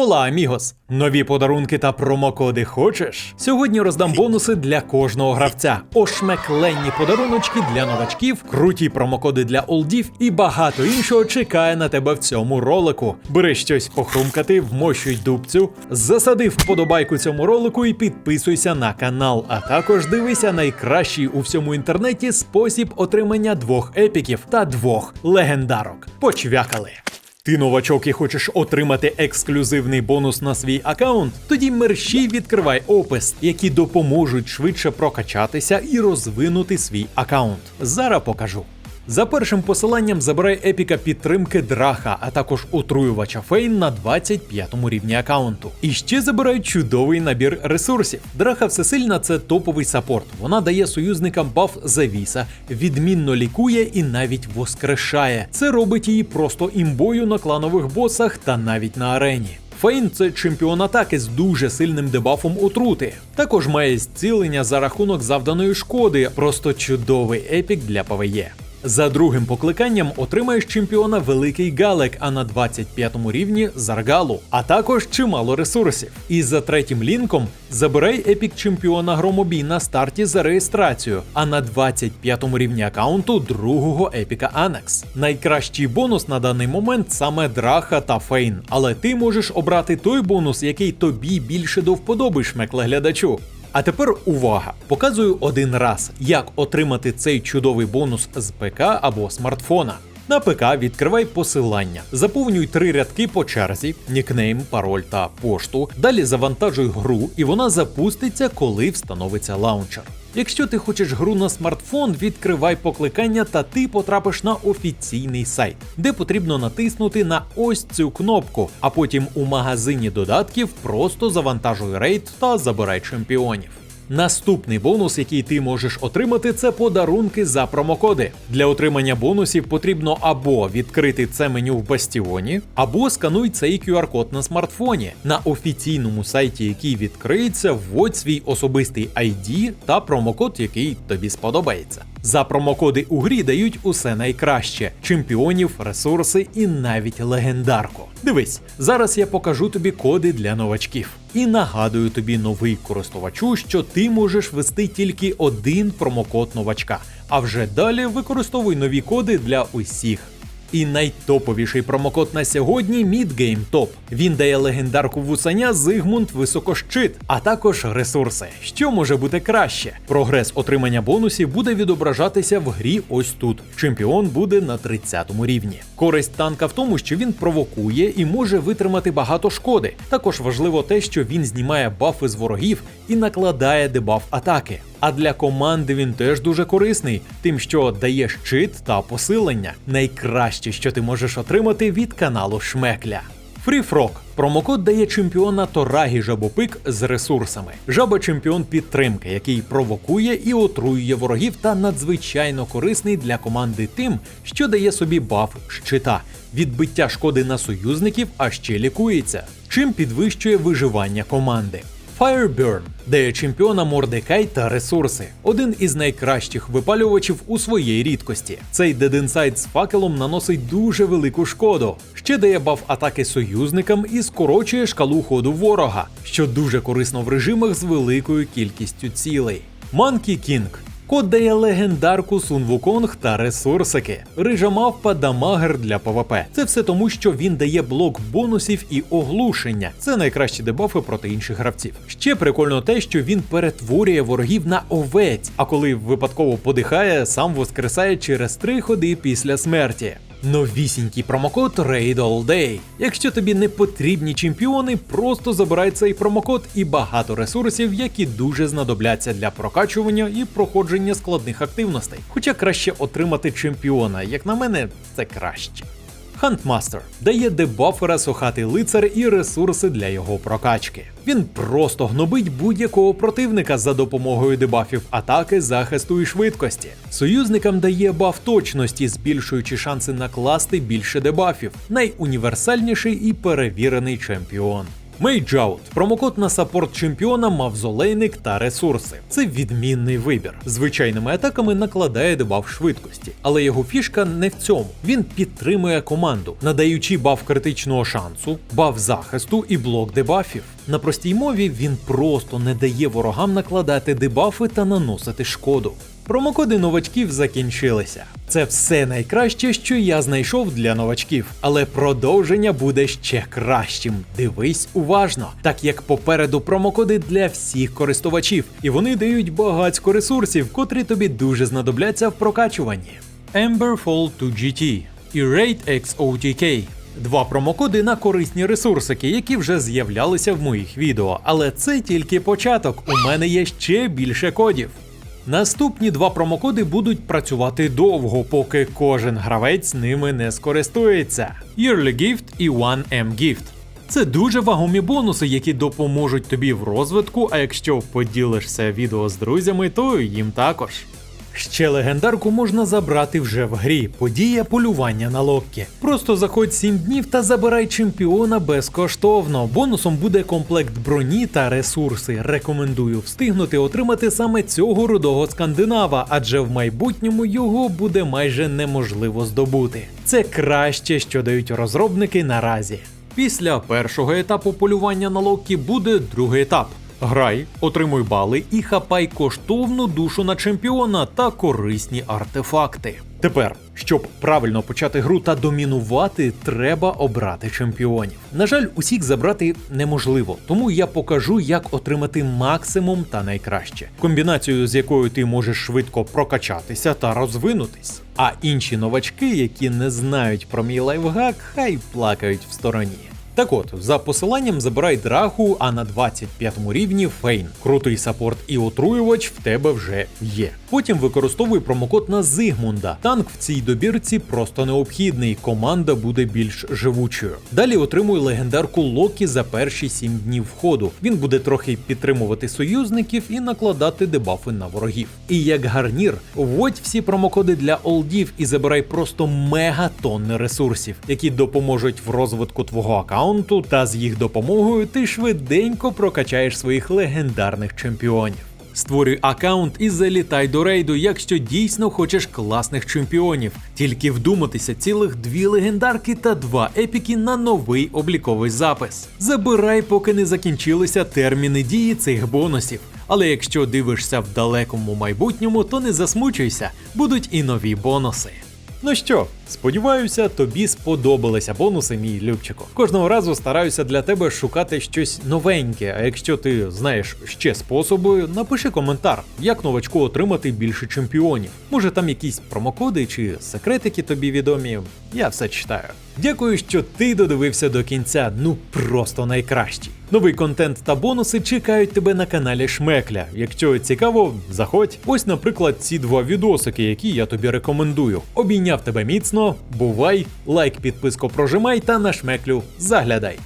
Ола, амігос! Нові подарунки та промокоди хочеш? Сьогодні роздам бонуси для кожного гравця, ошмекленні подаруночки для новачків, круті промокоди для олдів і багато іншого чекає на тебе в цьому ролику. Бери щось похрумкати, вмощуй дубцю, засади вподобайку цьому ролику і підписуйся на канал. А також дивися найкращий у всьому інтернеті спосіб отримання двох епіків та двох легендарок. Почвякали! Ти новачок і хочеш отримати ексклюзивний бонус на свій аккаунт? Тоді мерщій відкривай опис, які допоможуть швидше прокачатися і розвинути свій аккаунт. Зараз покажу. За першим посиланням забирай епіка підтримки Драха, а також отруювача Фейн на 25 рівні аккаунту. І ще забирай чудовий набір ресурсів. Драха Всесильна це топовий саппорт. Вона дає союзникам баф завіса, відмінно лікує і навіть воскрешає. Це робить її просто імбою на кланових босах та навіть на арені. Фейн це чемпіон атаки з дуже сильним дебафом отрути. Також має зцілення за рахунок завданої шкоди, просто чудовий епік для ПВЕ. За другим покликанням отримаєш чемпіона Великий Галек, а на 25 рівні Заргалу, а також чимало ресурсів. І за третім лінком забирай епік чемпіона Громобій на старті за реєстрацію, а на 25 рівні аккаунту другого епіка Анекс. Найкращий бонус на даний момент саме Драха та Фейн, але ти можеш обрати той бонус, який тобі більше до вподоби шмекле глядачу. А тепер увага! Показую один раз, як отримати цей чудовий бонус з ПК або смартфона. На ПК відкривай посилання, заповнюй три рядки по черзі, нікнейм, пароль та пошту. Далі завантажуй гру, і вона запуститься, коли встановиться лаунчер. Якщо ти хочеш гру на смартфон, відкривай покликання та ти потрапиш на офіційний сайт, де потрібно натиснути на ось цю кнопку, а потім у магазині додатків просто завантажуй рейд та забирай чемпіонів. Наступний бонус, який ти можеш отримати, це подарунки за промокоди. Для отримання бонусів потрібно або відкрити це меню в бастіоні, або скануй цей QR-код на смартфоні. На офіційному сайті, який відкриється, вводь свій особистий ID та промокод, який тобі сподобається. За промокоди у грі дають усе найкраще: чемпіонів, ресурси і навіть легендарку. Дивись, зараз я покажу тобі коди для новачків. І нагадую тобі, новий користувачу, що ти можеш ввести тільки один промокод новачка, а вже далі використовуй нові коди для усіх. І найтоповіший промокод на сьогодні Midgame Top. Він дає легендарку вусаня Зигмунд Високощит, а також ресурси. Що може бути краще? Прогрес отримання бонусів буде відображатися в грі ось тут. Чемпіон буде на 30 рівні. Користь танка в тому, що він провокує і може витримати багато шкоди. Також важливо те, що він знімає бафи з ворогів і накладає дебаф атаки. А для команди він теж дуже корисний, тим, що дає щит та посилення. Найкраще, що ти можеш отримати від каналу Шмекля. Фріфрок. Промокод дає чемпіона Торагі Жабопик з ресурсами. Жаба чемпіон підтримки, який провокує і отруює ворогів, та надзвичайно корисний для команди тим, що дає собі баф щита, відбиття шкоди на союзників, а ще лікується, чим підвищує виживання команди. Fireburn дає чемпіона Мордекай та ресурси. Один із найкращих випалювачів у своїй рідкості. Цей дединсайд з факелом наносить дуже велику шкоду. Ще дає баф атаки союзникам і скорочує шкалу ходу ворога, що дуже корисно в режимах з великою кількістю цілей. Monkey King Код дає легендарку Сун Вуконг та ресурсики. Рижа мавпа дамагер для ПВП. Це все тому, що він дає блок бонусів і оглушення. Це найкращі дебафи проти інших гравців. Ще прикольно те, що він перетворює ворогів на овець, а коли випадково подихає, сам воскресає через три ходи після смерті. Новісінький промокод Raid All Day. Якщо тобі не потрібні чемпіони, просто забирай цей промокод і багато ресурсів, які дуже знадобляться для прокачування і проходження складних активностей. Хоча краще отримати чемпіона, як на мене, це краще. Хантмастер дає дебафера сухатий лицар і ресурси для його прокачки. Він просто гнобить будь-якого противника за допомогою дебафів атаки, захисту і швидкості. Союзникам дає баф точності, збільшуючи шанси накласти більше дебафів. Найуніверсальніший і перевірений чемпіон. Мейджаут промокод на саппорт чемпіона, мавзолейник та ресурси. Це відмінний вибір. Звичайними атаками накладає дебаф швидкості, але його фішка не в цьому. Він підтримує команду, надаючи баф критичного шансу, баф захисту і блок дебафів. На простій мові він просто не дає ворогам накладати дебафи та наносити шкоду. Промокоди новачків закінчилися. Це все найкраще, що я знайшов для новачків, але продовження буде ще кращим. Дивись уважно, так як попереду промокоди для всіх користувачів, і вони дають багатько ресурсів, котрі тобі дуже знадобляться в прокачуванні. Emberfall 2 GT і Raid X OTK. Два промокоди на корисні ресурсики, які вже з'являлися в моїх відео, але це тільки початок. У мене є ще більше кодів. Наступні два промокоди будуть працювати довго, поки кожен гравець ними не скористується: Yearly Gift і 1M Gift. Це дуже вагомі бонуси, які допоможуть тобі в розвитку, а якщо поділишся відео з друзями, то їм також. Ще легендарку можна забрати вже в грі. Подія полювання на локкі. Просто заходь 7 днів та забирай чемпіона безкоштовно. Бонусом буде комплект броні та ресурси. Рекомендую встигнути отримати саме цього рудого скандинава, адже в майбутньому його буде майже неможливо здобути. Це краще, що дають розробники наразі. Після першого етапу полювання на локкі буде другий етап. Грай, отримуй бали і хапай коштовну душу на чемпіона та корисні артефакти. Тепер, щоб правильно почати гру та домінувати, треба обрати чемпіонів. На жаль, усіх забрати неможливо, тому я покажу, як отримати максимум та найкраще. Комбінацію, з якою ти можеш швидко прокачатися та розвинутись. А інші новачки, які не знають про мій лайфхак, хай плакають в стороні. Так от, за посиланням забирай драху, а на 25 рівні фейн. Крутий саппорт і отруювач в тебе вже є. Потім використовуй промокод на Зигмунда. Танк в цій добірці просто необхідний, команда буде більш живучою. Далі отримуй легендарку Локі за перші 7 днів входу. Він буде трохи підтримувати союзників і накладати дебафи на ворогів. І як гарнір, вводь всі промокоди для олдів і забирай просто мега тонни ресурсів, які допоможуть в розвитку твого аккаунту, та з їх допомогою ти швиденько прокачаєш своїх легендарних чемпіонів. Створюй аккаунт і залітай до рейду, якщо дійсно хочеш класних чемпіонів. Тільки вдуматися цілих дві легендарки та два епіки на новий обліковий запис. Забирай, поки не закінчилися терміни дії цих бонусів. Але якщо дивишся в далекому майбутньому, то не засмучуйся, будуть і нові бонуси. Ну що, сподіваюся, тобі сподобалися бонуси, мій Любчику. Кожного разу стараюся для тебе шукати щось новеньке. А якщо ти знаєш ще способи, напиши коментар, як новачку отримати більше чемпіонів. Може там якісь промокоди чи секретики тобі відомі. Я все читаю. Дякую, що ти додивився до кінця. Ну просто найкращий. Новий контент та бонуси чекають тебе на каналі Шмекля. Якщо цікаво, заходь. Ось, наприклад, ці два відосики, які я тобі рекомендую. Обійняв тебе міцно, бувай, лайк, підписку прожимай та на шмеклю заглядай.